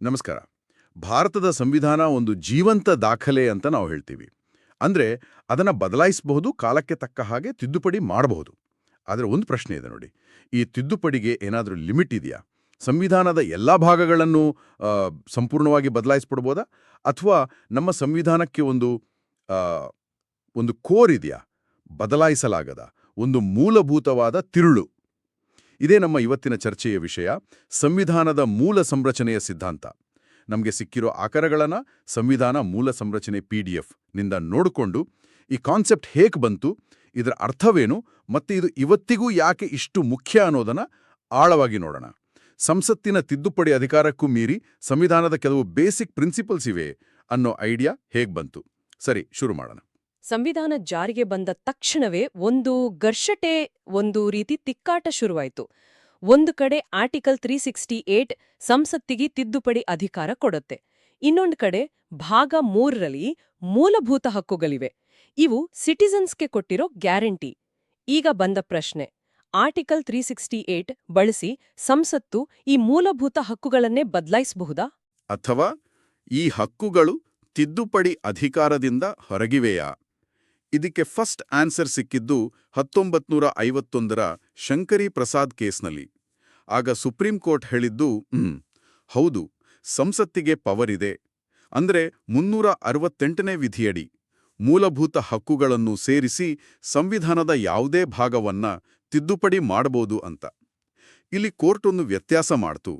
ನಮಸ್ಕಾರ. ಭಾರತದ ಸಂವಿಧಾನ ಒಂದು ಜೀವಂತ ದಾಖಲೆ ಅಂತ ನಾವು ಹೇಳ್ತೀವಿ. ಅಂದ್ರೆ ಅದನ್ನ ಬದಲಾಯಿಸಬಹುದು, ಕಾಲಕ್ಕೆ ತಕ್ಕ ಹಾಗೆ ತಿದ್ದುಪಡಿ ಮಾಡಬಹುದು. ಆದರೆ ಒಂದು ಪ್ರಶ್ನೆ ಇದೆ ನೋಡಿ. ಈ ತಿದ್ದುಪಡಿಗೆ ಏನಾದರೂ ಲಿಮಿಟ್ ಇದೆಯಾ? ಸಂವಿಧಾನದ ಎಲ್ಲ ಭಾಗಗಳನ್ನು ಸಂಪೂರ್ಣವಾಗಿ ಬದಲಾಯಿಸ್ಬಿಡ್ಬೋದಾ? ಅಥವಾ ನಮ್ಮ ಸಂವಿಧಾನಕ್ಕೆ ಒಂದು ಒಂದು ಕೋರ್ ಇದೆಯಾ? ಬದಲಾಯಿಸಲಾಗದ, ಒಂದು ಮೂಲಭೂತವಾದ ತಿರುಳು. ಇದೇ ನಮ್ಮ ಇವತ್ತಿನ ಚರ್ಚೆಯ ವಿಷಯ, ಸಂವಿಧಾನದ ಮೂಲ ಸಂರಚನೆಯ ಸಿದ್ಧಾಂತ. ನಮಗೆ ಸಿಕ್ಕಿರೋ ಆಕರಗಳನ್ನು ಸಂವಿಧಾನ ಮೂಲ ಸಂರಚನೆ ಪಿ ಡಿ ಎಫ್ನಿಂದ ನೋಡಿಕೊಂಡು ಈ ಕಾನ್ಸೆಪ್ಟ್ ಹೇಗೆ ಬಂತು, ಇದರ ಅರ್ಥವೇನು, ಮತ್ತೆ ಇದು ಇವತ್ತಿಗೂ ಯಾಕೆ ಇಷ್ಟು ಮುಖ್ಯ ಅನ್ನೋದನ್ನ ಆಳವಾಗಿ ನೋಡೋಣ. ಸಂಸತ್ತಿನ ತಿದ್ದುಪಡಿ ಅಧಿಕಾರಕ್ಕೂ ಮೀರಿ ಸಂವಿಧಾನದ ಕೆಲವು ಬೇಸಿಕ್ ಪ್ರಿನ್ಸಿಪಲ್ಸ್ ಇವೆ ಅನ್ನೋ ಐಡಿಯಾ ಹೇಗೆ ಬಂತು? ಸರಿ, ಶುರು ಮಾಡೋಣ. ಸಂವಿಧಾನ ಜಾರಿಗೆ ಬಂದ ತಕ್ಷಣವೇ ಒಂದು ಘರ್ಷಟೆ ಒಂದು ರೀತಿ ತಿಕ್ಕಾಟ ಶುರುವಾಯಿತು. ಒಂದು ಕಡೆ ಆರ್ಟಿಕಲ್ ತ್ರೀ ಸಿಕ್ಸ್ಟಿ ಏಟ್ ಸಂಸತ್ತಿಗೆ ತಿದ್ದುಪಡಿ ಅಧಿಕಾರ ಕೊಡುತ್ತೆ. ಇನ್ನೊಂದು ಕಡೆ ಭಾಗ ಮೂರರಲ್ಲಿ ಮೂಲಭೂತ ಹಕ್ಕುಗಳಿವೆ. ಇವು ಸಿಟಿಸನ್ಸ್ಗೆ ಕೊಟ್ಟಿರೋ ಗ್ಯಾರಂಟಿ. ಈಗ ಬಂದ ಪ್ರಶ್ನೆ. ಆರ್ಟಿಕಲ್ ತ್ರೀ ಸಿಕ್ಸ್ಟಿ ಏಟ್ ಬಳಸಿ ಸಂಸತ್ತು ಈ ಮೂಲಭೂತ ಹಕ್ಕುಗಳನ್ನೇ ಬದಲಾಯಿಸಬಹುದಾ? ಅಥವಾ ಈ ಹಕ್ಕುಗಳು ತಿದ್ದುಪಡಿ ಅಧಿಕಾರದಿಂದ ಹೊರಗಿವೆಯಾ? ಇದಕ್ಕೆ ಫಸ್ಟ್ ಆನ್ಸರ್ ಸಿಕ್ಕಿದ್ದು ಹತ್ತೊಂಬತ್ತು ನೂರ ಐವತ್ತೊಂದರ ಶಂಕರಿ ಪ್ರಸಾದ್ ಕೇಸ್ನಲ್ಲಿ. ಆಗ ಸುಪ್ರೀಂ ಕೋರ್ಟ್ ಹೇಳಿದ್ದು ಹೌದು, ಸಂಸತ್ತಿಗೆ ಪವರ್ ಇದೆ. ಅಂದ್ರೆ ಮುನ್ನೂರ ಅರವತ್ತೆಂಟನೇ ವಿಧಿಯಡಿ. ಮೂಲಭೂತ ಹಕ್ಕುಗಳನ್ನು ಸೇರಿಸಿ ಸಂವಿಧಾನದ ಯಾವುದೇ ಭಾಗವನ್ನ ತಿದ್ದುಪಡಿ ಮಾಡಬಹುದು ಅಂತ. ಇಲ್ಲಿ ಕೋರ್ಟ್ ಒಂದು ವ್ಯತ್ಯಾಸ ಮಾಡ್ತು.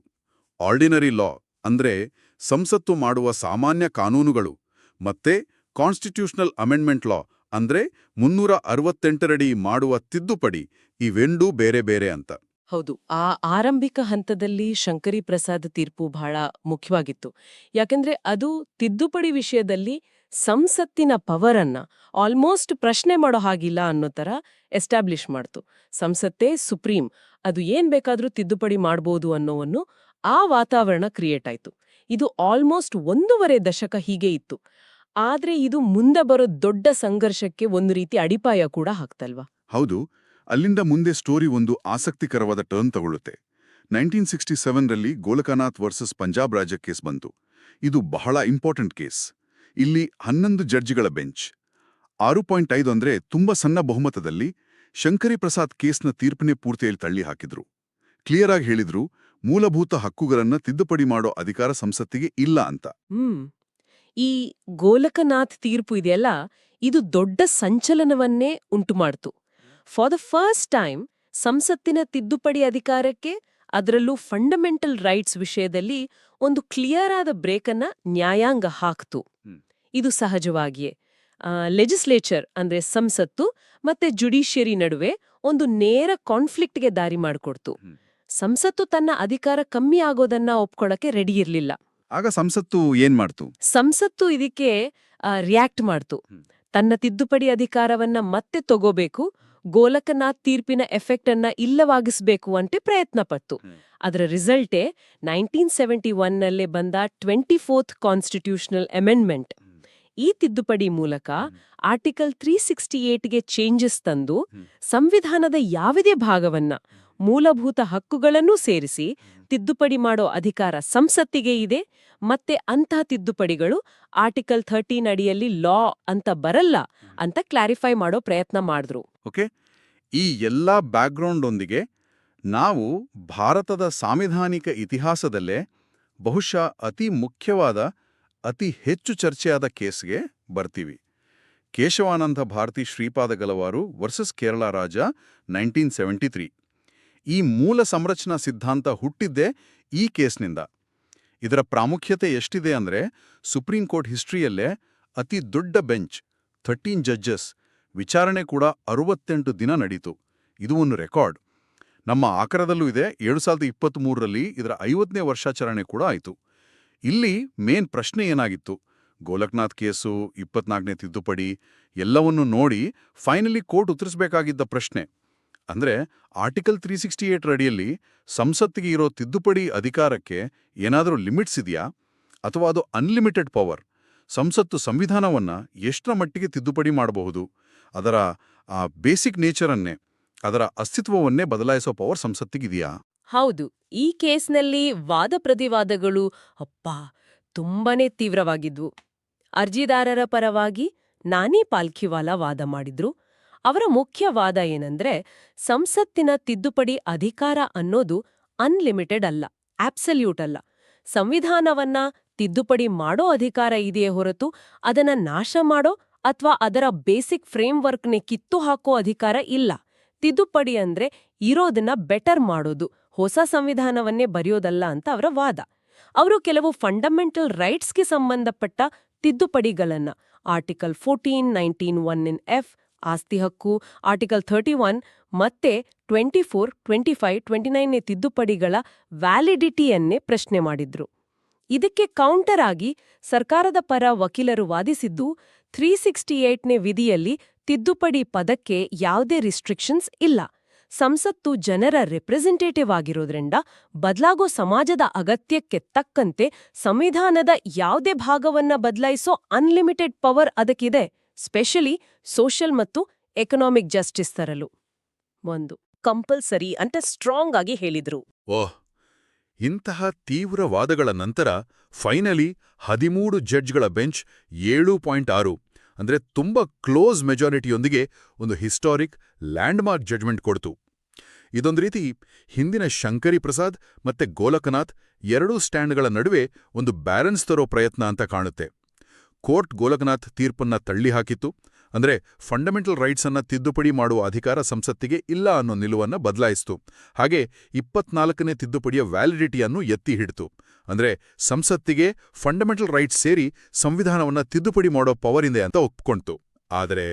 ಆರ್ಡಿನರಿ ಲಾ ಅಂದ್ರೆ ಸಂಸತ್ತು ಮಾಡುವ ಸಾಮಾನ್ಯ ಕಾನೂನುಗಳು ಮತ್ತೆ ಕಾನ್ಸ್ಟಿಟ್ಯೂಷನಲ್ ಅಮೆಂಡ್ಮೆಂಟ್ ಲಾ ಅಂದ್ರೆ ಮುನ್ನೂರ ಅರವತ್ತೆಂಟರಡಿ ಮಾಡುವ ತಿದ್ದುಪಡಿ ಇವೆಂಡೂ ಬೇರೆ ಬೇರೆ ಅಂತ. ಹೌದು, ಆ ಆರಂಭಿಕ ಹಂತದಲ್ಲಿ ಶಂಕರಿ ಪ್ರಸಾದ್ ತೀರ್ಪು ಬಹಳ ಮುಖ್ಯವಾಗಿತ್ತು. ಯಾಕೆಂದ್ರೆ ಅದು ತಿದ್ದುಪಡಿ ವಿಷಯದಲ್ಲಿ ಸಂಸತ್ತಿನ ಪವರನ್ನ ಆಲ್ಮೋಸ್ಟ್ ಪ್ರಶ್ನೆ ಮಾಡೋ ಹಾಗಿಲ್ಲ ಅನ್ನೋ ತರ ಎಸ್ಟಾಬ್ಲಿಷ್ ಮಾಡ್ತು. ಸಂಸತ್ತೇ ಸುಪ್ರೀಂ, ಅದು ಏನ್ ಬೇಕಾದ್ರೂ ತಿದ್ದುಪಡಿ ಮಾಡ್ಬೋದು ಅನ್ನೋವನ್ನು ಆ ವಾತಾವರಣ ಕ್ರಿಯೇಟ್ ಆಯ್ತು. ಇದು ಆಲ್ಮೋಸ್ಟ್ ಒಂದೂವರೆ ದಶಕ ಹೀಗೆ ಇತ್ತು. ಆದ್ರೆ ಇದು ಮುಂದೆ ಬರೋ ದೊಡ್ಡ ಸಂಘರ್ಷಕ್ಕೆ ಒಂದು ರೀತಿ ಅಡಿಪಾಯ ಕೂಡ ಹಾಕ್ತಲ್ವಾ? ಹೌದು. ಅಲ್ಲಿಂದ ಮುಂದೆ ಸ್ಟೋರಿ ಒಂದು ಆಸಕ್ತಿಕರವಾದ ಟರ್ನ್ ತಗೊಳ್ಳುತ್ತೆ. ನೈನ್ಟೀನ್ ಸಿಕ್ಸ್ಟಿ ಸೆವೆನ್ರಲ್ಲಿ ಗೋಲಕನಾಥ್ ವರ್ಸಸ್ ಪಂಜಾಬ್ ರಾಜ್ಯ ಕೇಸ್ ಬಂತು. ಇದು ಬಹಳ ಇಂಪಾರ್ಟೆಂಟ್ ಕೇಸ್. ಇಲ್ಲಿ ಹನ್ನೊಂದು ಜಡ್ಜಿಗಳ ಬೆಂಚ್. ಆರು ಪಾಯಿಂಟ್ ಐದು ಅಂದ್ರೆ ತುಂಬಾ ಸಣ್ಣ ಬಹುಮತದಲ್ಲಿ ಶಂಕರಿ ಪ್ರಸಾದ್ ಕೇಸ್ನ ತೀರ್ಪನ್ನೇ ಪೂರ್ತಿಯಲ್ಲಿ ತಳ್ಳಿ ಹಾಕಿದ್ರು. ಕ್ಲಿಯರ್ ಆಗಿ ಹೇಳಿದ್ರು ಮೂಲಭೂತ ಹಕ್ಕುಗಳನ್ನ ತಿದ್ದುಪಡಿ ಮಾಡೋ ಅಧಿಕಾರ ಸಂಸತ್ತಿಗೆ ಇಲ್ಲ ಅಂತ. ಈ ಗೋಲಕನಾಥ್ ತೀರ್ಪು ಇದೆಯಲ್ಲ ಇದು ದೊಡ್ಡ ಸಂಚಲನವನ್ನೇ ಉಂಟುಮಾಡ್ತು. ಫಾರ್ ದ ಫಸ್ಟ್ ಟೈಮ್ ಸಂಸತ್ತಿನ ತಿದ್ದುಪಡಿ ಅಧಿಕಾರಕ್ಕೆ ಅದರಲ್ಲೂ ಫಂಡಮೆಂಟಲ್ ರೈಟ್ಸ್ ವಿಷಯದಲ್ಲಿ ಒಂದು ಕ್ಲಿಯರ್ ಆದ ಬ್ರೇಕನ್ನ ನ್ಯಾಯಾಂಗ ಹಾಕ್ತು. ಇದು ಸಹಜವಾಗಿಯೇ. ಲೆಜಿಸ್ಲೇಚರ್ ಅಂದ್ರೆ ಸಂಸತ್ತು ಮತ್ತೆ ಜುಡಿಷಿಯರಿ ನಡುವೆ ಒಂದು ನೇರ ಕಾನ್ಫ್ಲಿಕ್ಟ್ಗೆ ದಾರಿ ಮಾಡಿಕೊಡ್ತು. ಸಂಸತ್ತು ತನ್ನ ಅಧಿಕಾರ ಕಮ್ಮಿ ಆಗೋದನ್ನ ಒಪ್ಕೊಳಕ್ಕೆ ರೆಡಿ ಇರ್ಲಿಲ್ಲ. ಆಗ ಸಂಸತ್ತು ಏನ್ ಮಾಡ್ತು? ಸಂಸತ್ತು ಇದಕ್ಕೆ ರಿಯಾಕ್ಟ್ ಮಾಡ್ತು. ತನ್ನ ತಿದ್ದುಪಡಿ ಅಧಿಕಾರವನ್ನ ಮತ್ತೆ ತಗೋಬೇಕು ಗೋಲಕನಾಥ್ ತೀರ್ಪಿನ ಎಫೆಕ್ಟ್ ಅನ್ನ ಇಲ್ಲವಾಗಿಸ್ಬೇಕು ಅಂತ ಪ್ರಯತ್ನ ಪಟ್ಟು. ಅದರ ರಿಸಲ್ಟೇ ನೈನ್ಟೀನ್ ಸೆವೆಂಟಿ ಒನ್ನಲ್ಲೇ ಬಂದ ಟ್ವೆಂಟಿ ಫೋರ್ತ್ ಕಾನ್ಸ್ಟಿಟ್ಯೂಷನಲ್ ಅಮೆಂಡ್ಮೆಂಟ್. ಈ ತಿದ್ದುಪಡಿ ಮೂಲಕ ಆರ್ಟಿಕಲ್ ತ್ರೀ ಸಿಕ್ಸ್ಟಿ ಏಟ್ಗೆ ಚೇಂಜಸ್ ತಂದು ಸಂವಿಧಾನದ ಯಾವುದೇ ಭಾಗವನ್ನ ಮೂಲಭೂತ ಹಕ್ಕುಗಳನ್ನೂ ಸೇರಿಸಿ ತಿದ್ದುಪಡಿ ಮಾಡೋ ಅಧಿಕಾರ ಸಂಸತ್ತಿಗೆ ಇದೆ. ಮತ್ತೆ ಅಂಥ ತಿದ್ದುಪಡಿಗಳು ಆರ್ಟಿಕಲ್ ಥರ್ಟೀನ್ ಅಡಿಯಲ್ಲಿ ಲಾ ಅಂತ ಬರಲ್ಲ ಅಂತ ಕ್ಲಾರಿಫೈ ಮಾಡೋ ಪ್ರಯತ್ನ ಮಾಡಿದ್ರು. ಓಕೆ, ಈ ಎಲ್ಲ ಬ್ಯಾಕ್ಗ್ರೌಂಡೊಂದಿಗೆ ನಾವು ಭಾರತದ ಸಾಂವಿಧಾನಿಕ ಇತಿಹಾಸದಲ್ಲೇ ಬಹುಶಃ ಅತಿ ಮುಖ್ಯವಾದ, ಅತಿ ಹೆಚ್ಚು ಚರ್ಚೆಯಾದ ಕೇಸ್ಗೆ ಬರ್ತೀವಿ. ಕೇಶವಾನಂದ ಭಾರತಿ ಶ್ರೀಪಾದ ಗಲವಾರು ವರ್ಸಸ್ ಕೇರಳ ರಾಜ ನೈನ್ಟೀನ್ ಸೆವೆಂಟಿ ತ್ರೀ. ಈ ಮೂಲ ಸಂರಚನಾ ಸಿದ್ಧಾಂತ ಹುಟ್ಟಿದ್ದೇ ಈ ಕೇಸ್ನಿಂದ. ಇದರ ಪ್ರಾಮುಖ್ಯತೆ ಎಷ್ಟಿದೆ ಅಂದ್ರೆ ಸುಪ್ರೀಂ ಕೋರ್ಟ್ ಹಿಸ್ಟ್ರಿಯಲ್ಲೇ ಅತಿ ದೊಡ್ಡ ಬೆಂಚ್, ಥರ್ಟೀನ್ ಜಡ್ಜಸ್, ವಿಚಾರಣೆ ಕೂಡ ಅರುವತ್ತೆಂಟು ದಿನ ನಡೀತು. ಇದು ಒಂದು ರೆಕಾರ್ಡ್. ನಮ್ಮ ಆಕರದಲ್ಲೂ ಇದೆ ಏಳು ಸಾವಿರದ ಇಪ್ಪತ್ತ್ಮೂರರಲ್ಲಿ ಇದರ ಐವತ್ತನೇ ವರ್ಷಾಚರಣೆ ಕೂಡ ಆಯಿತು. ಇಲ್ಲಿ ಮೇನ್ ಪ್ರಶ್ನೆ ಏನಾಗಿತ್ತು? ಗೋಲಕ್ನಾಥ್ ಕೇಸು, ಇಪ್ಪತ್ನಾಲ್ಕನೇ ತಿದ್ದುಪಡಿ, ಎಲ್ಲವನ್ನೂ ನೋಡಿ ಫೈನಲಿ ಕೋರ್ಟ್ ಉತ್ತರಿಸಬೇಕಾಗಿದ್ದ ಪ್ರಶ್ನೆ. ಅಂದ್ರೆ ಆರ್ಟಿಕಲ್ ತ್ರೀ ಸಿಕ್ಸ್ಟಿ ಏಟ್ ಅಡಿಯಲ್ಲಿ ಸಂಸತ್ತಿಗೆ ಇರೋ ತಿದ್ದುಪಡಿ ಅಧಿಕಾರಕ್ಕೆ ಏನಾದರೂ ಲಿಮಿಟ್ಸ್ ಇದೆಯಾ? ಅಥವಾ ಅದು ಅನ್ಲಿಮಿಟೆಡ್ ಪವರ್? ಸಂಸತ್ತು ಸಂವಿಧಾನವನ್ನ ಎಷ್ಟರ ಮಟ್ಟಿಗೆ ತಿದ್ದುಪಡಿ ಮಾಡಬಹುದು? ಅದರ, ಆ, ಬೇಸಿಕ್ ನೇಚರನ್ನೇ, ಅದರ ಅಸ್ತಿತ್ವವನ್ನೇ ಬದಲಾಯಿಸೋ ಪವರ್ ಸಂಸತ್ತಿಗಿದೆಯಾ? ಹೌದು. ಈ ಕೇಸ್ನಲ್ಲಿ ವಾದ ಪ್ರತಿವಾದಗಳು, ಅಪ್ಪ, ತುಂಬಾನೇ ತೀವ್ರವಾಗಿದ್ವು. ಅರ್ಜಿದಾರರ ಪರವಾಗಿ ನಾನೇ ಪಾಲ್ಖಿವಾಲ ವಾದ ಮಾಡಿದ್ರು. ಅವರ ಮುಖ್ಯವಾದ ಏನಂದ್ರೆ ಸಂಸತ್ತಿನ ತಿದ್ದುಪಡಿ ಅಧಿಕಾರ ಅನ್ನೋದು ಅನ್ಲಿಮಿಟೆಡ್ ಅಲ್ಲ ಆಬ್ಸಲ್ಯೂಟ್ ಅಲ್ಲ. ಸಂವಿಧಾನವನ್ನ ತಿದ್ದುಪಡಿ ಮಾಡೋ ಅಧಿಕಾರ ಇದೆಯೇ ಹೊರತು ಅದನ್ನ ನಾಶ ಮಾಡೋ ಅಥವಾ ಅದರ ಬೇಸಿಕ್ ಫ್ರೇಮ್ವರ್ಕ್ನೆ ಕಿತ್ತು ಹಾಕೋ ಅಧಿಕಾರ ಇಲ್ಲ. ತಿದ್ದುಪಡಿ ಅಂದ್ರೆ ಇರೋದನ್ನ ಬೆಟರ್ ಮಾಡೋದು, ಹೊಸ ಸಂವಿಧಾನವನ್ನೇ ಬರೆಯೋದಲ್ಲ ಅಂತ ಅವರ ವಾದ. ಅವರು ಕೆಲವು ಫಂಡಮೆಂಟಲ್ ರೈಟ್ಸ್ಗೆ ಸಂಬಂಧಪಟ್ಟ ತಿದ್ದುಪಡಿಗಳನ್ನ article fourteen nineteen one in F ಆಸ್ತಿ ಹಕ್ಕು, ಆರ್ಟಿಕಲ್ ಥರ್ಟಿ ಒನ್ ಮತ್ತೆ twenty four, twenty five, twenty ನೈನ್ನೇ ತಿದ್ದುಪಡಿಗಳ ವ್ಯಾಲಿಡಿಟಿಯನ್ನೇ ಪ್ರಶ್ನೆ ಮಾಡಿದ್ರು. ಇದಕ್ಕೆ ಕೌಂಟರ್ ಆಗಿ ಸರ್ಕಾರದ ಪರ ವಕೀಲರು ವಾದಿಸಿದ್ದು, ತ್ರೀ ಸಿಕ್ಸ್ಟಿ ಏಟ್ನೇ ವಿಧಿಯಲ್ಲಿ ತಿದ್ದುಪಡಿ ಪದಕ್ಕೆ ಯಾವುದೇ ರಿಸ್ಟ್ರಿಕ್ಷನ್ಸ್ ಇಲ್ಲ. ಸಂಸತ್ತು ಜನರ ರೆಪ್ರೆಸೆಂಟೇಟಿವ್ ಆಗಿರೋದ್ರಿಂದ ಬದಲಾಗೋ ಸಮಾಜದ ಅಗತ್ಯಕ್ಕೆ ತಕ್ಕಂತೆ ಸಂವಿಧಾನದ ಯಾವುದೇ ಭಾಗವನ್ನ ಬದಲಾಯಿಸೋ ಅನ್ಲಿಮಿಟೆಡ್ ಪವರ್ ಅದಕ್ಕಿದೆ. ಸ್ಪೆಷಲಿ ಸೋಷಿಯಲ್ ಮತ್ತು ಎಕನಾಮಿಕ್ ಜಸ್ಟಿಸ್ ತರಲು. ಒಂದು, ಕಂಪಲ್ಸರಿ ಅಂತ ಸ್ಟ್ರಾಂಗ್ ಆಗಿ ಹೇಳಿದ್ರು. ಓಹ್, ಇಂತಹ ತೀವ್ರ ವಾದಗಳ ನಂತರ ಫೈನಲಿ ಹದಿಮೂರು ಜಡ್ಜ್ಗಳ ಬೆಂಚ್ ಏಳು ಪಾಯಿಂಟ್ ಆರು, ಅಂದ್ರೆ ತುಂಬ ಕ್ಲೋಸ್ ಮೆಜಾರಿಟಿಯೊಂದಿಗೆ ಒಂದು ಹಿಸ್ಟಾರಿಕ್ ಲ್ಯಾಂಡ್ಮಾರ್ಕ್ ಜಡ್ಜ್ಮೆಂಟ್ ಕೊಡ್ತು. ಇದೊಂದು ರೀತಿ ಹಿಂದಿನ ಶಂಕರಿ ಪ್ರಸಾದ್ ಮತ್ತೆ ಗೋಲಕನಾಥ್ ಎರಡೂ ಸ್ಟ್ಯಾಂಡ್ಗಳ ನಡುವೆ ಒಂದು ಬ್ಯಾಲೆನ್ಸ್ ತರೋ ಪ್ರಯತ್ನ ಅಂತ ಕಾಣುತ್ತೆ. ಕೋರ್ಟ್ ಗೋಲಕನಾಥ್ ತೀರ್ಪನ್ನ ತಳ್ಳಿ ಅಂದರೆ ಫಂಡಮೆಂಟಲ್ ರೈಟ್ಸನ್ನು ತಿದ್ದುಪಡಿ ಮಾಡುವ ಅಧಿಕಾರ ಸಂಸತ್ತಿಗೆ ಇಲ್ಲ ಅನ್ನೋ ನಿಲುವನ್ನ ಬದಲಾಯಿಸಿತು. ಹಾಗೆ ಇಪ್ಪತ್ನಾಲ್ಕನೇ ತಿದ್ದುಪಡಿಯ ವ್ಯಾಲಿಡಿಟಿಯನ್ನು ಎತ್ತಿ ಹಿಡಿತು. ಅಂದ್ರೆ ಸಂಸತ್ತಿಗೆ ಫಂಡಮೆಂಟಲ್ ರೈಟ್ಸ್ ಸೇರಿ ಸಂವಿಧಾನವನ್ನ ತಿದ್ದುಪಡಿ ಮಾಡೋ ಪವರ್ ಇದೆ ಅಂತ ಒಪ್ಕೊಂತು ಆದರೆ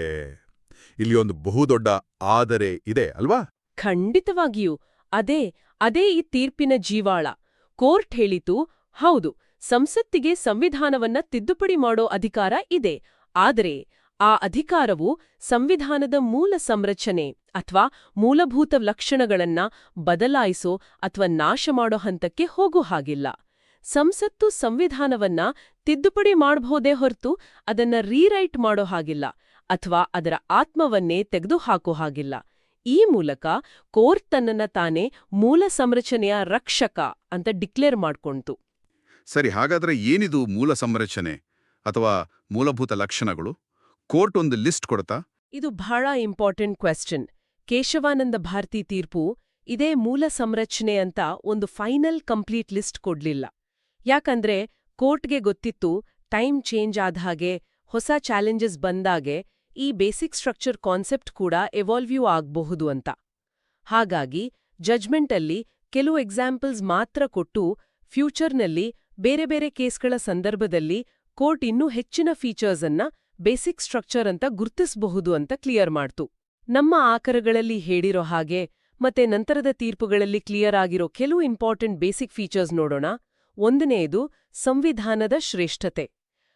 ಇಲ್ಲಿ ಒಂದು ಬಹುದೊಡ್ಡ ಆದರೆ ಇದೆ ಅಲ್ವಾ? ಖಂಡಿತವಾಗಿಯೂ. ಅದೇ ಅದೇ ಈ ತೀರ್ಪಿನ ಜೀವಾಳ. ಕೋರ್ಟ್ ಹೇಳಿತು, ಹೌದು. ಸಂಸತ್ತಿಗೆ ಸಂವಿಧಾನವನ್ನ ತಿದ್ದುಪಡಿ ಮಾಡೋ ಅಧಿಕಾರ ಇದೆ. ಆದರೆ ಆ ಅಧಿಕಾರವು ಸಂವಿಧಾನದ ಮೂಲ ಸಂರಚನೆ ಅಥವಾ ಮೂಲಭೂತ ಲಕ್ಷಣಗಳನ್ನ ಬದಲಾಯಿಸೋ ಅಥವಾ ನಾಶ ಮಾಡೋ ಹಂತಕ್ಕೆ ಹೋಗೋ ಹಾಗಿಲ್ಲ. ಸಂಸತ್ತು ಸಂವಿಧಾನವನ್ನ ತಿದ್ದುಪಡಿ ಮಾಡಬಹುದೇ ಹೊರತು ಅದನ್ನ ರೀರೈಟ್ ಮಾಡೋ ಹಾಗಿಲ್ಲ ಅಥವಾ ಅದರ ಆತ್ಮವನ್ನೇ ತೆಗೆದುಹಾಕೋ ಹಾಗಿಲ್ಲ. ಈ ಮೂಲಕ ಕೋರ್ಟ್ ತನ್ನನ್ನ ತಾನೇ ಮೂಲ ಸಂರಚನೆಯ ರಕ್ಷಕ ಅಂತ ಡಿಕ್ಲೇರ್ ಮಾಡ್ಕೊಂತು ಸರಿ, ಹಾಗಾದ್ರೆ ಏನಿದು ಮೂಲ ಸಂರಚನೆ ಅಥವಾ ಮೂಲಭೂತ ಲಕ್ಷಣಗಳು? ಕೋರ್ಟ್ ಒಂದು ಲಿಸ್ಟ್ ಕೊಡ್ತಾ? ಇದು ಬಹಳ ಇಂಪಾರ್ಟೆಂಟ್ ಕ್ವೆಶ್ಚನ್ ಕೇಶವಾನಂದ ಭಾರತಿ ತೀರ್ಪು ಇದೇ ಮೂಲ ಸಂರಚನೆ ಅಂತ ಒಂದು ಫೈನಲ್ ಕಂಪ್ಲೀಟ್ ಲಿಸ್ಟ್ ಕೊಡ್ಲಿಲ್ಲ. ಯಾಕಂದ್ರೆ ಕೋರ್ಟ್ಗೆ ಗೊತ್ತಿತ್ತು ಟೈಮ್ ಚೇಂಜ್ ಆದ ಹಾಗೆ ಹೊಸ ಚಾಲೆಂಜಸ್ ಬಂದಾಗೆ ಈ ಬೇಸಿಕ್ ಸ್ಟ್ರಕ್ಚರ್ ಕಾನ್ಸೆಪ್ಟ್ ಕೂಡ ಎವಾಲ್ವ್ಯೂ ಆಗಬಹುದು ಅಂತ. ಹಾಗಾಗಿ ಜಜ್ಮೆಂಟಲ್ಲಿ ಕೆಲವು ಎಕ್ಸಾಂಪಲ್ಸ್ ಮಾತ್ರ ಕೊಟ್ಟು ಫ್ಯೂಚರ್ನಲ್ಲಿ ಬೇರೆ ಬೇರೆ ಕೇಸ್ಗಳ ಸಂದರ್ಭದಲ್ಲಿ ಕೋರ್ಟ್ ಇನ್ನೂ ಹೆಚ್ಚಿನ ಫೀಚರ್ಸ್ ಅನ್ನ ಬೇಸಿಕ್ ಸ್ಟ್ರಕ್ಚರ್ ಅಂತ ಗುರುತಿಸಬಹುದು ಅಂತ ಕ್ಲಿಯರ್ ಮಾಡ್ತು. ನಮ್ಮ ಆಕರಗಳಲ್ಲಿ ಹೇಳಿರೋ ಹಾಗೆ ಮತ್ತೆ ನಂತರದ ತೀರ್ಪುಗಳಲ್ಲಿ ಕ್ಲಿಯರ್ ಆಗಿರೋ ಕೆಲವು ಇಂಪಾರ್ಟೆಂಟ್ ಬೇಸಿಕ್ ಫೀಚರ್ಸ್ ನೋಡೋಣ. ಒಂದನೆಯದು ಸಂವಿಧಾನದ ಶ್ರೇಷ್ಠತೆ.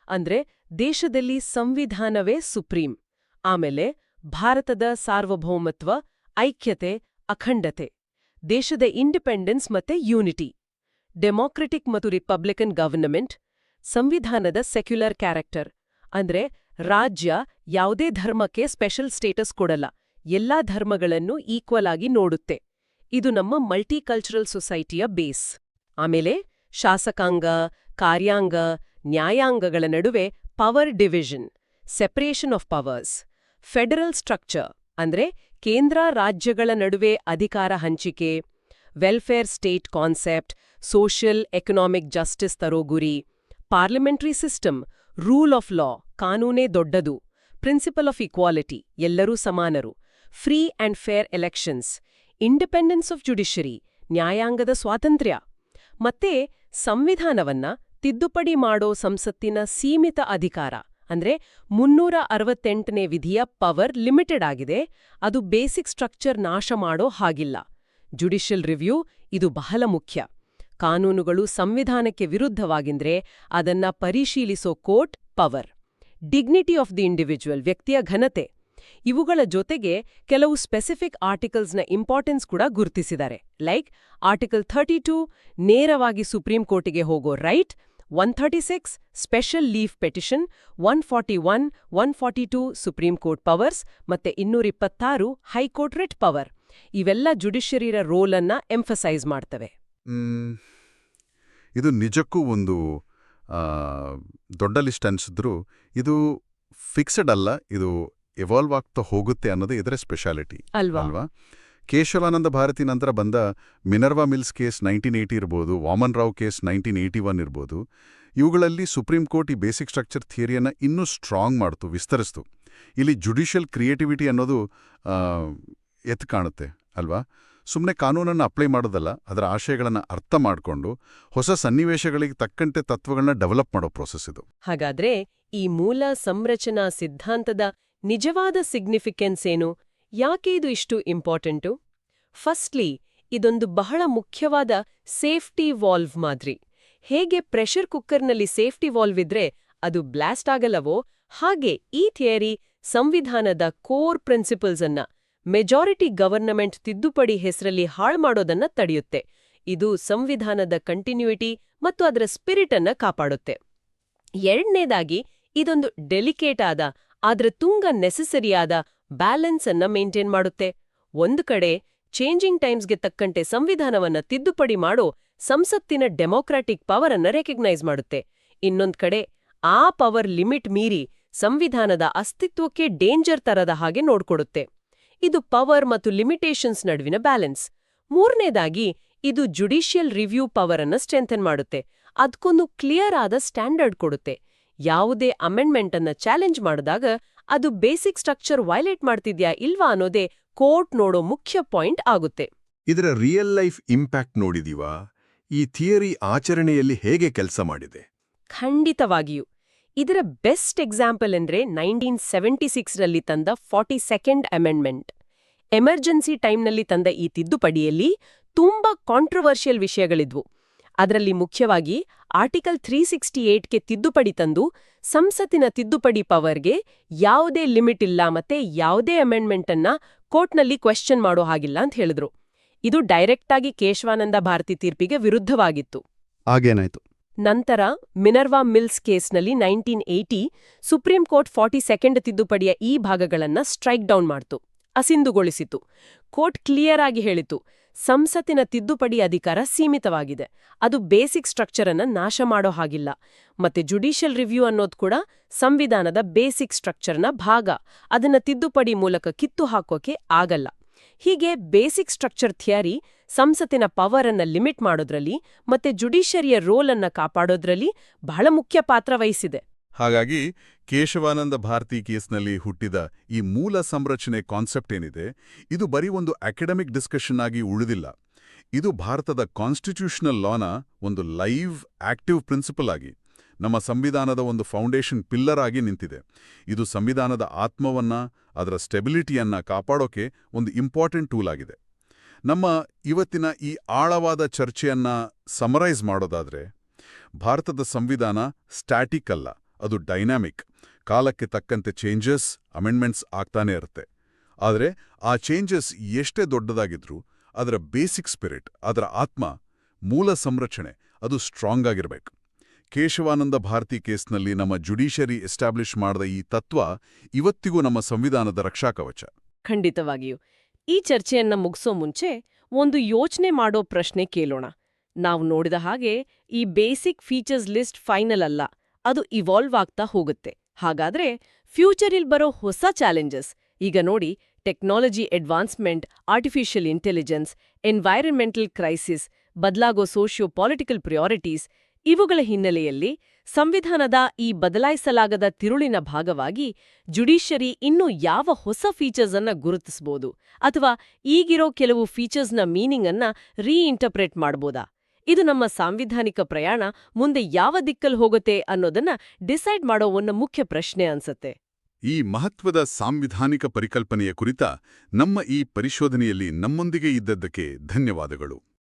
ಅಂದ್ರೆ ದೇಶದಲ್ಲಿ ಸಂವಿಧಾನವೇ ಸುಪ್ರೀಂ. ಆಮೇಲೆ ಭಾರತದ ಸಾರ್ವಭೌಮತ್ವ, ಐಕ್ಯತೆ, ಅಖಂಡತೆ. ದೇಶದ ಇಂಡಿಪೆಂಡೆನ್ಸ್ ಮತ್ತೆ ಯೂನಿಟಿ. ಡೆಮಾಕ್ರೆಟಿಕ್ ಮತ್ತು ರಿಪಬ್ಲಿಕನ್ ಗವರ್ನಮೆಂಟ್, ಸಂವಿಧಾನದ ಸೆಕ್ಯುಲರ್ ಕ್ಯಾರೆಕ್ಟರ್, ಅಂದ್ರೆ ರಾಜ್ಯ ಯಾವುದೇ ಧರ್ಮಕ್ಕೆ ಸ್ಪೆಷಲ್ ಸ್ಟೇಟಸ್ ಕೊಡಲ್ಲ, ಎಲ್ಲಾ ಧರ್ಮಗಳನ್ನು ಈಕ್ವಲ್ ಆಗಿ ನೋಡುತ್ತೆ. ಇದು ನಮ್ಮ ಮಲ್ಟಿಕಲ್ಚರಲ್ ಸೊಸೈಟಿಯ ಬೇಸ್. ಆಮೇಲೆ ಶಾಸಕಾಂಗ, ಕಾರ್ಯಾಂಗ, ನ್ಯಾಯಾಂಗಗಳ ನಡುವೆ power division, separation of powers, federal structure, ಅಂದ್ರೆ ಕೇಂದ್ರ ರಾಜ್ಯಗಳ ನಡುವೆ ಅಧಿಕಾರ ಹಂಚಿಕೆ welfare state concept social economic justice ತರೋ ಗುರಿ parliamentary system rule of law ಕಾನೂನೇ ದೊಡ್ಡದು. ಪ್ರಿನ್ಸಿಪಲ್ ಆಫ್ ಈಕ್ವಾಲಿಟಿ ಎಲ್ಲರೂ ಸಮಾನರು. Free and fair elections independence of judiciary ನ್ಯಾಯಾಂಗದ ಸ್ವಾತಂತ್ರ್ಯ. ಮತ್ತೆ ಸಂವಿಧಾನವನ್ನ ತಿದ್ದುಪಡಿ ಮಾಡೋ ಸಂಸತ್ತಿನ ಸೀಮಿತ ಅಧಿಕಾರ, ಅಂದ್ರೆ ಮುನ್ನೂರ ಅರವತ್ತೆಂಟನೇ ವಿಧಿಯ ಪವರ್ ಲಿಮಿಟೆಡ್ ಆಗಿದೆ, ಅದು ಬೇಸಿಕ್ ಸ್ಟ್ರಕ್ಚರ್ ನಾಶ ಮಾಡೋ ಹಾಗಿಲ್ಲ. ಜುಡಿಷಿಯಲ್ ರಿವ್ಯೂ ಇದು ಬಹಳ ಮುಖ್ಯ. ಕಾನೂನುಗಳು ಸಂವಿಧಾನಕ್ಕೆ ವಿರುದ್ಧವಾಗಿಂದ್ರೆ ಅದನ್ನ ಪರಿಶೀಲಿಸೋ court power. Dignity of the individual ವ್ಯಕ್ತಿಯ ಘನತೆ. ಇವುಗಳ ಜೊತೆಗೆ ಕೆಲವು ಸ್ಪೆಸಿಫಿಕ್ ಆರ್ಟಿಕಲ್ಸ್ನ ಇಂಪಾರ್ಟೆನ್ಸ್ ಕೂಡ ಗುರುತಿಸಿದ್ದಾರೆ. ಲೈಕ್ ಆರ್ಟಿಕಲ್ ಥರ್ಟಿ ಟೂ ನೇರವಾಗಿ ಸುಪ್ರೀಂ ಕೋರ್ಟಿಗೆ ಹೋಗೋ right, one thirty six special leave petition, one forty one one forty two supreme court powers ಮತ್ತೆ ಇನ್ನೂರಿಪ್ಪತ್ತಾರು ಹೈಕೋರ್ಟ್ ರಿಟ್ ಪವರ್. ಇವೆಲ್ಲ ಜುಡಿಷಿಯರಿಯ ರೋಲನ್ನ ಎಂಫಸೈಸ್ ಮಾಡ್ತವೆ. ಇದು ನಿಜಕ್ಕೂ ಒಂದು ದೊಡ್ಡ ಲಿಸ್ಟ್ ಅನಿಸಿದ್ರು ಇದು ಫಿಕ್ಸಡ್ ಅಲ್ಲ ಇದು ಎವಾಲ್ವ್ ಆಗ್ತಾ ಹೋಗುತ್ತೆ ಅನ್ನೋದು ಇದರ ಸ್ಪೆಷಾಲಿಟಿ. ಅಲ್ವಾ? ಅಲ್ವಾ? ಕೇಶವಾನಂದ ಭಾರತಿ ನಂತರ ಬಂದ Minerva Mills case nineteen eighty ಇರ್ಬೋದು Waman Rao case nineteen eighty one ಇರ್ಬೋದು ಇವುಗಳಲ್ಲಿ ಸುಪ್ರೀಂ ಕೋರ್ಟ್ ಈ ಬೇಸಿಕ್ ಸ್ಟ್ರಕ್ಚರ್ ಥಿಯರಿಯನ್ನು ಇನ್ನೂ ಸ್ಟ್ರಾಂಗ್ ಮಾಡ್ತು ವಿಸ್ತರಿಸ್ತು. ಇಲ್ಲಿ ಜುಡಿಷಿಯಲ್ ಕ್ರಿಯೇಟಿವಿಟಿ ಅನ್ನೋದು ಎತ್ತು ಕಾಣುತ್ತೆ, ಅಲ್ವಾ? ಸುಮ್ಮನೆ ಕಾನೂನನ್ನು ಅಪ್ಲೈ ಮಾಡೋದಲ್ಲ, ಅದರ ಆಶಯಗಳನ್ನು ಅರ್ಥ ಮಾಡಿಕೊಂಡು ಹೊಸ ಸನ್ನಿವೇಶಗಳಿಗೆ ತಕ್ಕಂತೆ ತತ್ವಗಳನ್ನ ಡೆವಲಪ್ ಮಾಡೋ ಪ್ರೋಸೆಸ್ ಇದು. ಹಾಗಾದ್ರೆ ಈ ಮೂಲ ಸಂರಚನಾ ಸಿದ್ಧಾಂತದ ನಿಜವಾದ ಸಿಗ್ನಿಫಿಕೆನ್ಸ್ ಏನು? ಯಾಕೆ ಇದು ಇಷ್ಟು ಇಂಪಾರ್ಟೆಂಟು ಫಸ್ಟ್ಲಿ ಇದೊಂದು ಬಹಳ ಮುಖ್ಯವಾದ ಸೇಫ್ಟಿ ವಾಲ್ವ್ ಮಾದರಿ. ಹೇಗೆ ಪ್ರೆಷರ್ ಕುಕ್ಕರ್ನಲ್ಲಿ ಸೇಫ್ಟಿ ವಾಲ್ವ್ ಇದ್ರೆ ಅದು ಬ್ಲಾಸ್ಟ್ ಆಗಲ್ಲವೋ? ಹಾಗೆ ಈ ಥಿಯರಿ ಸಂವಿಧಾನದ ಕೋರ್ ಪ್ರಿನ್ಸಿಪಲ್ಸ್ ಅನ್ನ ಮೆಜಾರಿಟಿ ಗವರ್ನಮೆಂಟ್ ತಿದ್ದುಪಡಿ ಹೆಸರಲ್ಲಿ ಹಾಳು ಮಾಡೋದನ್ನ ತಡೆಯುತ್ತೆ. ಇದು ಸಂವಿಧಾನದ ಕಂಟಿನ್ಯೂಟಿ ಮತ್ತು ಅದರ ಸ್ಪಿರಿಟ್ ಅನ್ನ ಕಾಪಾಡುತ್ತೆ. ಎರಡನೇದಾಗಿ, ಇದೊಂದು ಡೆಲಿಕೇಟ್ ಆದ, ಆದ್ರೆ ತುಂಗ ನೆಸೆಸರಿಯಾದ ಬ್ಯಾಲೆನ್ಸ್ ಅನ್ನ ಮೇಂಟೈನ್ ಮಾಡುತ್ತೆ. ಒಂದು ಕಡೆ, ಚೇಂಜಿಂಗ್ ಟೈಮ್ಸ್ಗೆ ತಕ್ಕಂತೆ ಸಂವಿಧಾನವನ್ನ ತಿದ್ದುಪಡಿ ಮಾಡೋ ಸಂಸತ್ತಿನ ಡೆಮೋಕ್ರಾಟಿಕ್ ಪವರ್ ಅನ್ನ ರೆಕಗ್ನೈಸ್ ಮಾಡುತ್ತೆ. ಇನ್ನೊಂದ್ ಕಡೆ, ಆ ಪವರ್ ಲಿಮಿಟ್ ಮೀರಿ ಸಂವಿಧಾನದ ಅಸ್ತಿತ್ವಕ್ಕೆ ಡೇಂಜರ್ ತರದ ಹಾಗೆ ನೋಡ್ಕೊಡುತ್ತೆ. ಇದು ಪವರ್ ಮತ್ತು ಲಿಮಿಟೇಷನ್ಸ್ ನಡುವಿನ ಬ್ಯಾಲೆನ್ಸ್. ಮೂರನೇದಾಗಿ ಇದು ಜುಡಿಷಿಯಲ್ ರಿವ್ಯೂ ಪವರ್ ಅನ್ನು ಸ್ಟ್ರೆಂಥನ್ ಮಾಡುತ್ತೆ. ಅದಕ್ಕೊಂದು ಕ್ಲಿಯರ್ ಆದ ಸ್ಟ್ಯಾಂಡರ್ಡ್ ಕೊಡುತ್ತೆ. ಯಾವುದೇ ಅಮೆಂಡ್ಮೆಂಟ್ ಅನ್ನ ಚಾಲೆಂಜ್ ಮಾಡಿದಾಗ ಅದು ಬೇಸಿಕ್ ಸ್ಟ್ರಕ್ಚರ್ ವೈಲೇಟ್ ಮಾಡ್ತಿದ್ಯಾ ಇಲ್ವಾ ಅನ್ನೋದೇ ಕೋರ್ಟ್ ನೋಡೋ ಮುಖ್ಯ ಪಾಯಿಂಟ್ ಆಗುತ್ತೆ. ಇದರ ರಿಯಲ್ ಲೈಫ್ ಇಂಪ್ಯಾಕ್ಟ್ ನೋಡಿದೀವಾ? ಈ ಥಿಯರಿ ಆಚರಣೆಯಲ್ಲಿ ಹೇಗೆ ಕೆಲಸ ಮಾಡಿದೆ? ಖಂಡಿತವಾಗಿಯೂ. ಇದರ ಬೆಸ್ಟ್ ಎಕ್ಸಾಂಪಲ್ ಅಂದ್ರೆ ನೈನ್ಟೀನ್ ಸೆವೆಂಟಿ ಸಿಕ್ಸ್ರಲ್ಲಿ ತಂದ ಫಾರ್ಟಿ ಸೆಕೆಂಡ್ ಅಮೆಂಡ್ಮೆಂಟ್. ಎಮರ್ಜೆನ್ಸಿ ಟೈಮ್ನಲ್ಲಿ ತಂದ ಈ ತಿದ್ದುಪಡಿಯಲ್ಲಿ ತುಂಬಾ ಕಾಂಟ್ರವರ್ಷಿಯಲ್ ವಿಷಯಗಳಿದ್ವು. ಅದರಲ್ಲಿ ಮುಖ್ಯವಾಗಿ ಆರ್ಟಿಕಲ್ ತ್ರೀ ಸಿಕ್ಸ್ಟಿ ಏಟ್ಗೆ ತಿದ್ದುಪಡಿ ತಂದು ಸಂಸತ್ತಿನ ತಿದ್ದುಪಡಿ ಪವರ್ಗೆ ಯಾವುದೇ ಲಿಮಿಟ್ ಇಲ್ಲ ಮತ್ತೆ ಯಾವುದೇ ಅಮೆಂಡ್ಮೆಂಟ್ ಅನ್ನ ಕೋರ್ಟ್ನಲ್ಲಿ ಕ್ವೆಶ್ಚನ್ ಮಾಡೋ ಹಾಗಿಲ್ಲ ಅಂತ ಹೇಳಿದ್ರು. ಇದು ಡೈರೆಕ್ಟಾಗಿ ಕೇಶವಾನಂದ ಭಾರತಿ ತೀರ್ಪಿಗೆ ವಿರುದ್ಧವಾಗಿತ್ತು. ಆಗೇನಾಯ್ತು ನಂತರ ಮಿನರ್ವಾ ಮಿಲ್ಸ್ ಕೇಸ್ನಲ್ಲಿ nineteen eighty supreme court forty second ತಿದ್ದುಪಡಿಯ ಈ ಭಾಗಗಳನ್ನ ಸ್ಟ್ರೈಕ್ ಡೌನ್ ಮಾಡ್ತು, ಅಸಿಂಧುಗೊಳಿಸಿತು. ಕೋರ್ಟ್ ಕ್ಲಿಯರ್ ಆಗಿ ಹೇಳಿತು, ಸಂಸತ್ತಿನ ತಿದ್ದುಪಡಿ ಅಧಿಕಾರ ಸೀಮಿತವಾಗಿದೆ, ಅದು ಬೇಸಿಕ್ ಸ್ಟ್ರಕ್ಚರ್ ಅನ್ನ ನಾಶ ಮಾಡೋ ಹಾಗಿಲ್ಲ, ಮತ್ತೆ ಜುಡಿಷಿಯಲ್ ರಿವ್ಯೂ ಅನ್ನೋದು ಕೂಡ ಸಂವಿಧಾನದ ಬೇಸಿಕ್ ಸ್ಟ್ರಕ್ಚರ್ನ ಭಾಗ, ಅದನ್ನ ತಿದ್ದುಪಡಿ ಮೂಲಕ ಕಿತ್ತು ಹಾಕೋಕೆ ಆಗಲ್ಲ. ಹೀಗೆ ಬೇಸಿಕ್ ಸ್ಟ್ರಕ್ಚರ್ ಥಿಯರಿ ಸಂಸತ್ತಿನ ಪವರ್ ಅನ್ನ ಲಿಮಿಟ್ ಮಾಡೋದ್ರಲ್ಲಿ ಮತ್ತೆ ಜುಡಿಷರಿಯ ರೋಲ್ ಅನ್ನ ಕಾಪಾಡೋದ್ರಲ್ಲಿ ಬಹಳ ಮುಖ್ಯ ಪಾತ್ರ ವಹಿಸಿದೆ. ಹಾಗಾಗಿ ಕೇಶವಾನಂದ ಭಾರತಿ ಕೇಸ್ನಲ್ಲಿ ಹುಟ್ಟಿದ ಈ ಮೂಲ ಸಂರಚನೆ ಕಾನ್ಸೆಪ್ಟ್ ಏನಿದೆ, ಇದು ಬರೀ ಒಂದು ಅಕಾಡೆಮಿಕ್ ಡಿಸ್ಕಷನ್ ಆಗಿ ಉಳಿದಿಲ್ಲ. ಇದು ಭಾರತದ ಕಾನ್ಸ್ಟಿಟ್ಯೂಷನಲ್ ಲಾನ ಒಂದು ಲೈವ್, ಆಕ್ಟಿವ್ ಪ್ರಿನ್ಸಿಪಲ್ ಆಗಿ. ನಮ್ಮ ಸಂವಿಧಾನದ ಒಂದು ಫೌಂಡೇಶನ್ ಪಿಲ್ಲರ್ ಆಗಿ ನಿಂತಿದೆ. ಇದು ಸಂವಿಧಾನದ ಆತ್ಮವನ್ನ, ಅದರ ಸ್ಟೆಬಿಲಿಟಿಯನ್ನ ಕಾಪಾಡೋಕೆ ಒಂದು ಇಂಪಾರ್ಟೆಂಟ್ ಟೂಲ್ ಆಗಿದೆ. ನಮ್ಮ ಇವತ್ತಿನ ಈ ಆಳವಾದ ಚರ್ಚೆಯನ್ನ ಸಮರೈಸ್ ಮಾಡೋದಾದ್ರೆ, ಭಾರತದ ಸಂವಿಧಾನ ಸ್ಟ್ಯಾಟಿಕ್ ಅಲ್ಲ, ಅದು ಡೈನಾಮಿಕ್. ಕಾಲಕ್ಕೆ ತಕ್ಕಂತೆ ಚೇಂಜಸ್, ಅಮೆಂಡ್ಮೆಂಟ್ಸ್ ಆಗ್ತಾನೆ ಇರುತ್ತೆ. ಆದರೆ ಆ ಚೇಂಜಸ್ ಎಷ್ಟೇ ದೊಡ್ಡದಾಗಿದ್ರೂ, ಅದರ ಬೇಸಿಕ್ ಸ್ಪಿರಿಟ್, ಅದರ ಆತ್ಮ, ಮೂಲ ಸಂರಕ್ಷಣೆ, ಅದು ಸ್ಟ್ರಾಂಗ್ ಆಗಿರಬೇಕು. ಕೇಶವಾನಂದ ಭಾರತಿ ಕೇಸ್ನಲ್ಲಿ ನಮ್ಮ ಜುಡಿಷರಿ ಎಸ್ಟಾಬ್ಲಿಷ್ ಮಾಡಿದ ಈ ತತ್ವ ಇವತ್ತಿಗೂ ನಮ್ಮ ಸಂವಿಧಾನದ ರಕ್ಷಾಕವಚ. ಖಂಡಿತವಾಗಿಯೂ. ಈ ಚರ್ಚೆಯನ್ನ ಮುಗಿಸೋ ಮುಂಚೆ ಒಂದು ಯೋಚನೆ ಮಾಡೋ ಪ್ರಶ್ನೆ ಕೇಳೋಣ. ನಾವು ನೋಡಿದ ಹಾಗೆ ಈ ಬೇಸಿಕ್ ಫೀಚರ್ಸ್ ಲಿಸ್ಟ್ ಫೈನಲ್ ಅಲ್ಲ, ಅದು ಇವಾಲ್ವ್ ಆಗ್ತಾ ಹೋಗುತ್ತೆ. ಹಾಗಾದ್ರೆ ಫ್ಯೂಚರಿಲ್ ಬರೋ ಹೊಸ ಚಾಲೆಂಜಸ್, ಈಗ ನೋಡಿ technology advancement, artificial intelligence, environmental crisis, ಬದಲಾಗೋ ಸೋಷಿಯೋ ಪಾಲಿಟಿಕಲ್ ಪ್ರಿಯಾರಿಟೀಸ್ ಇವುಗಳ ಹಿನ್ನೆಲೆಯಲ್ಲಿ ಸಂವಿಧಾನದ ಈ ಬದಲಾಯಿಸಲಾಗದ ತಿರುಳಿನ ಭಾಗವಾಗಿ ಜುಡಿಷರಿ ಇನ್ನೂ ಯಾವ ಹೊಸ ಫೀಚರ್ಸ್ ಅನ್ನ ಗುರುತಿಸಬಹುದು ಅಥವಾ ಈಗಿರೋ ಕೆಲವು ಫೀಚರ್ಸ್ನ ಮೀನಿಂಗ್ ಅನ್ನ ರೀಇಂಟರ್ಪ್ರೆಟ್ ಮಾಡ್ಬೋದಾ? ಇದು ನಮ್ಮ ಸಾಂವಿಧಾನಿಕ ಪ್ರಯಾಣ ಮುಂದೆ ಯಾವ ದಿಕ್ಕಲ್ಲಿ ಹೋಗುತ್ತೆ ಅನ್ನೋದನ್ನ ಡಿಸೈಡ್ ಮಾಡೋ ಒಂದು ಮುಖ್ಯ ಪ್ರಶ್ನೆ ಅನ್ಸತ್ತೆ. ಈ ಮಹತ್ವದ ಸಾಂವಿಧಾನಿಕ ಪರಿಕಲ್ಪನೆಯ ಕುರಿತ ನಮ್ಮ ಈ ಪರಿಶೋಧನೆಯಲ್ಲಿ ನಮ್ಮೊಂದಿಗೆ ಇದ್ದದ್ದಕ್ಕೆ ಧನ್ಯವಾದಗಳು.